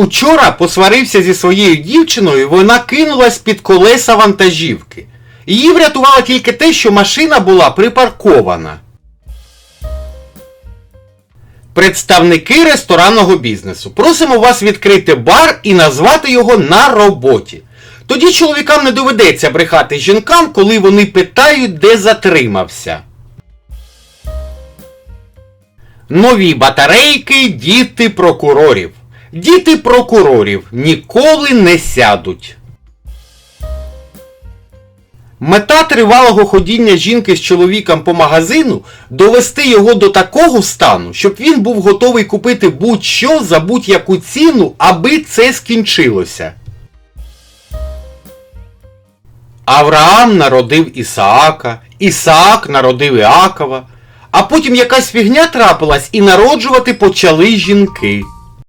Учора посварився зі своєю дівчиною, вона кинулась під колеса вантажівки. Її врятувало тільки те, що машина була припаркована. Представники ресторанного бізнесу. Просимо вас відкрити бар і назвати його на роботі. Тоді чоловікам не доведеться брехати жінкам, коли вони питають, де затримався. Нові батарейки діти прокурорів. Діти прокурорів ніколи не сядуть. Мета тривалого ходіння жінки з чоловіком по магазину довести його до такого стану, щоб він був готовий купити будь-що за будь-яку ціну, аби це скінчилося. Авраам народив Ісаака, Ісаак народив Іакова, а потім якась фігня трапилась і народжувати почали жінки.